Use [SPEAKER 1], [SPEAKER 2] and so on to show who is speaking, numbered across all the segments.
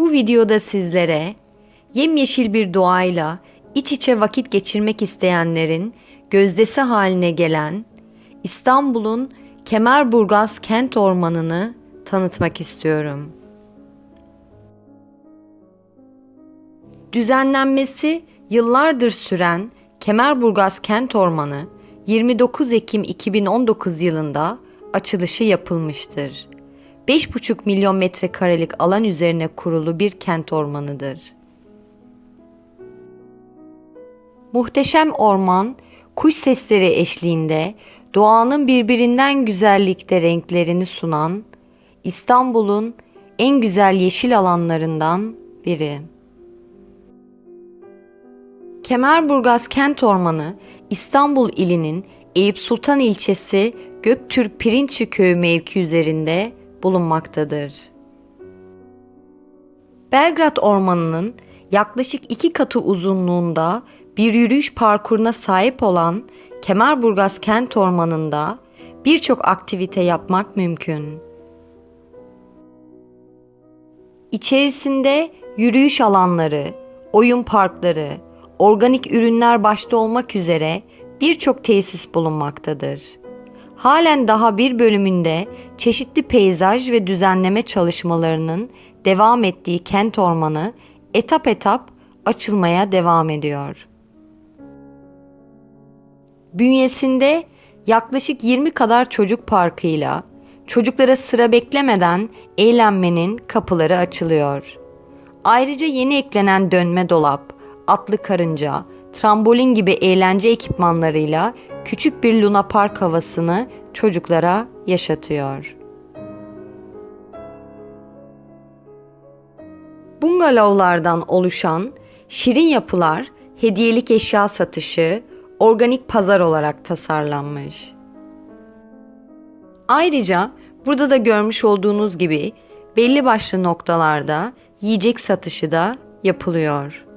[SPEAKER 1] Bu videoda sizlere yemyeşil bir doğayla iç içe vakit geçirmek isteyenlerin gözdesi haline gelen İstanbul'un Kemerburgaz kent ormanını tanıtmak istiyorum. Düzenlenmesi yıllardır süren Kemerburgaz Kent Ormanı 29 Ekim 2019 yılında açılışı yapılmıştır. 5,5 milyon metrekarelik alan üzerine kurulu bir kent ormanıdır. Muhteşem orman, kuş sesleri eşliğinde doğanın birbirinden güzellikte renklerini sunan İstanbul'un en güzel yeşil alanlarından biri. Kemerburgaz Kent Ormanı İstanbul ilinin Eyüp Sultan ilçesi Göktürk Pirinççi Köyü mevki üzerinde bulunmaktadır. Belgrad Ormanı'nın yaklaşık iki katı uzunluğunda bir yürüyüş parkuruna sahip olan Kemerburgaz Kent Ormanı'nda birçok aktivite yapmak mümkün. İçerisinde yürüyüş alanları, oyun parkları, organik ürünler başta olmak üzere birçok tesis bulunmaktadır. Halen daha bir bölümünde çeşitli peyzaj ve düzenleme çalışmalarının devam ettiği kent ormanı etap etap açılmaya devam ediyor. Bünyesinde yaklaşık 20 kadar çocuk parkıyla çocuklara sıra beklemeden eğlenmenin kapıları açılıyor. Ayrıca yeni eklenen dönme dolap, atlı karınca, trambolin gibi eğlence ekipmanlarıyla küçük bir Luna Park havasını çocuklara yaşatıyor. Bungalovlardan oluşan şirin yapılar hediyelik eşya satışı, organik pazar olarak tasarlanmış. Ayrıca burada da görmüş olduğunuz gibi belli başlı noktalarda yiyecek satışı da yapılıyor.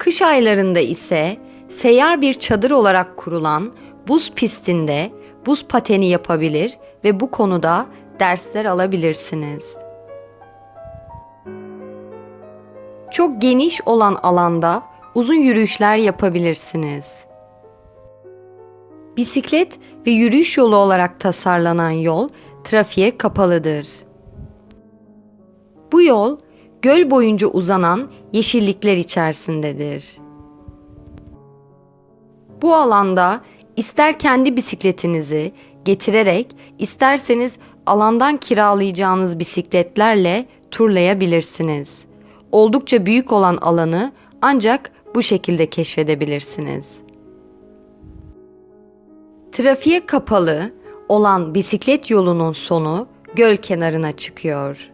[SPEAKER 1] Kış aylarında ise seyyar bir çadır olarak kurulan buz pistinde buz pateni yapabilir ve bu konuda dersler alabilirsiniz. Çok geniş olan alanda uzun yürüyüşler yapabilirsiniz. Bisiklet ve yürüyüş yolu olarak tasarlanan yol trafiğe kapalıdır. Bu yol göl boyunca uzanan yeşillikler içerisindedir. Bu alanda ister kendi bisikletinizi getirerek isterseniz alandan kiralayacağınız bisikletlerle turlayabilirsiniz. Oldukça büyük olan alanı ancak bu şekilde keşfedebilirsiniz. Trafiğe kapalı olan bisiklet yolunun sonu göl kenarına çıkıyor.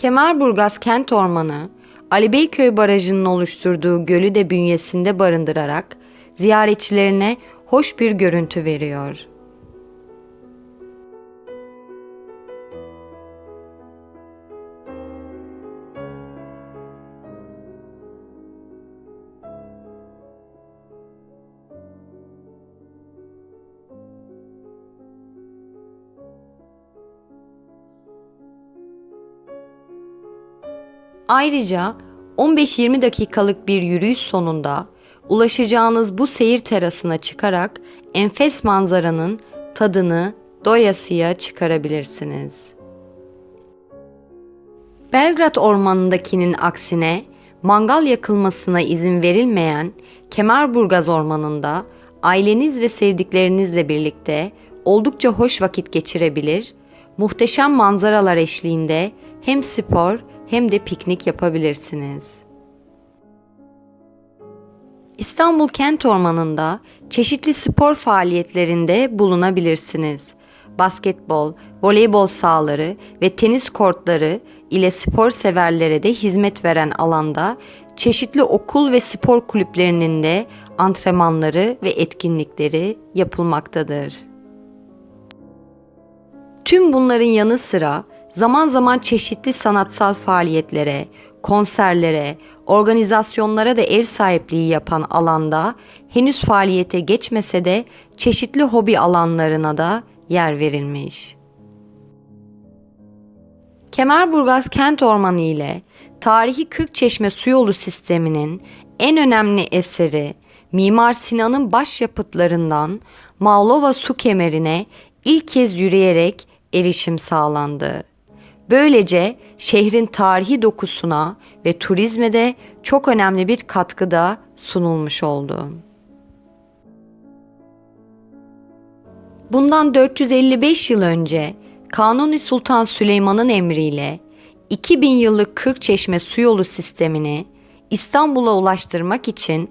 [SPEAKER 1] Kemerburgaz Kent Ormanı, Ali Beyköy Barajı'nın oluşturduğu gölü de bünyesinde barındırarak ziyaretçilerine hoş bir görüntü veriyor. Ayrıca 15-20 dakikalık bir yürüyüş sonunda ulaşacağınız bu seyir terasına çıkarak enfes manzaranın tadını doyasıya çıkarabilirsiniz. Belgrad Ormanı'ndakinin aksine mangal yakılmasına izin verilmeyen Kemerburgaz Ormanı'nda aileniz ve sevdiklerinizle birlikte oldukça hoş vakit geçirebilir, muhteşem manzaralar eşliğinde hem spor hem de piknik yapabilirsiniz. İstanbul Kent Ormanı'nda çeşitli spor faaliyetlerinde bulunabilirsiniz. Basketbol, voleybol sahaları ve tenis kortları ile spor severlere de hizmet veren alanda çeşitli okul ve spor kulüplerinin de antrenmanları ve etkinlikleri yapılmaktadır. Tüm bunların yanı sıra zaman zaman çeşitli sanatsal faaliyetlere, konserlere, organizasyonlara da ev sahipliği yapan alanda henüz faaliyete geçmese de çeşitli hobi alanlarına da yer verilmiş. Kemerburgaz Kent Ormanı ile tarihi Kırkçeşme su yolu sisteminin en önemli eseri Mimar Sinan'ın başyapıtlarından Mavlova su kemerine ilk kez yürüyerek erişim sağlandı. Böylece şehrin tarihi dokusuna ve turizme de çok önemli bir katkıda sunulmuş oldu. Bundan 455 yıl önce Kanuni Sultan Süleyman'ın emriyle 2000 yıllık Kırkçeşme su yolu sistemini İstanbul'a ulaştırmak için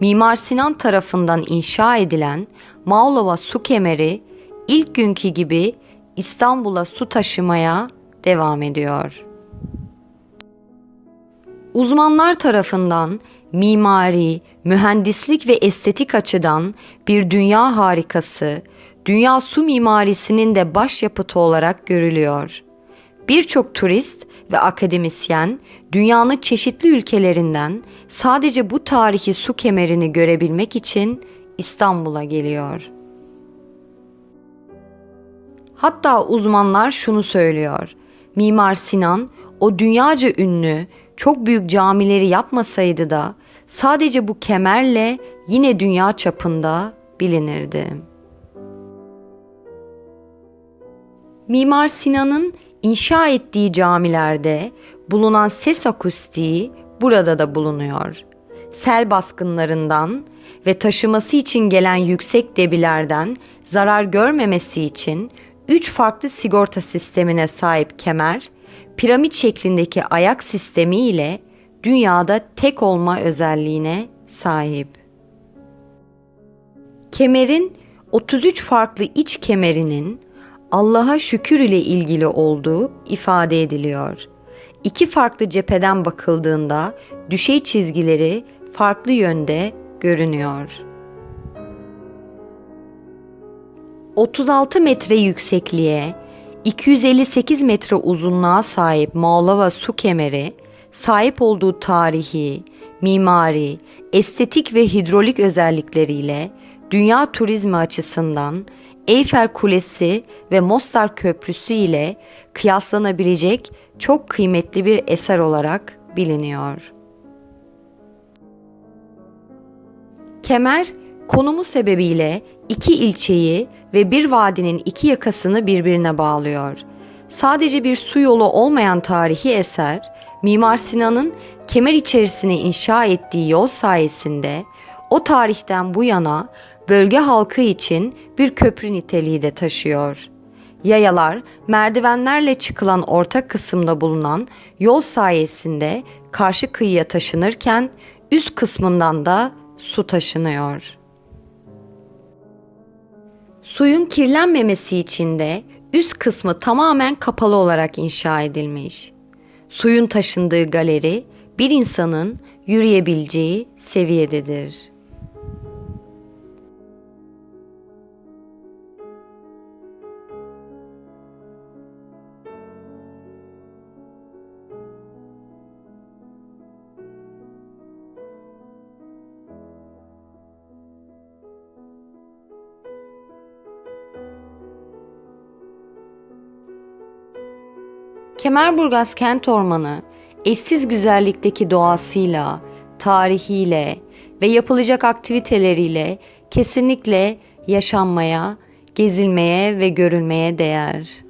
[SPEAKER 1] Mimar Sinan tarafından inşa edilen Mağlova su kemeri ilk günkü gibi İstanbul'a su taşımaya devam ediyor. Uzmanlar tarafından mimari, mühendislik ve estetik açıdan bir dünya harikası, dünya su mimarisinin de başyapıtı olarak görülüyor. Birçok turist ve akademisyen dünyanın çeşitli ülkelerinden sadece bu tarihi su kemerini görebilmek için İstanbul'a geliyor. Hatta uzmanlar şunu söylüyor. Mimar Sinan o dünyaca ünlü çok büyük camileri yapmasaydı da sadece bu kemerle yine dünya çapında bilinirdi. Mimar Sinan'ın inşa ettiği camilerde bulunan ses akustiği burada da bulunuyor. Sel baskınlarından ve taşıması için gelen yüksek debilerden zarar görmemesi için üç farklı sigorta sistemine sahip kemer, piramit şeklindeki ayak sistemi ile dünyada tek olma özelliğine sahip. Kemerin 33 farklı iç kemerinin Allah'a şükür ile ilgili olduğu ifade ediliyor. İki farklı cepheden bakıldığında düşey çizgileri farklı yönde görünüyor. 36 metre yüksekliğe, 258 metre uzunluğa sahip Mağlava su kemeri, sahip olduğu tarihi, mimari, estetik ve hidrolik özellikleriyle dünya turizmi açısından Eyfel Kulesi ve Mostar Köprüsü ile kıyaslanabilecek çok kıymetli bir eser olarak biliniyor. Kemer, konumu sebebiyle iki ilçeyi ve bir vadinin iki yakasını birbirine bağlıyor. Sadece bir su yolu olmayan tarihi eser, Mimar Sinan'ın kemer içerisine inşa ettiği yol sayesinde o tarihten bu yana bölge halkı için bir köprü niteliği de taşıyor. Yayalar merdivenlerle çıkılan orta kısımda bulunan yol sayesinde karşı kıyıya taşınırken üst kısmından da su taşınıyor. Suyun kirlenmemesi için de üst kısmı tamamen kapalı olarak inşa edilmiş. Suyun taşındığı galeri bir insanın yürüyebileceği seviyededir. Kemerburgaz Kent Ormanı eşsiz güzellikteki doğasıyla, tarihiyle ve yapılacak aktiviteleriyle kesinlikle yaşanmaya, gezilmeye ve görülmeye değer.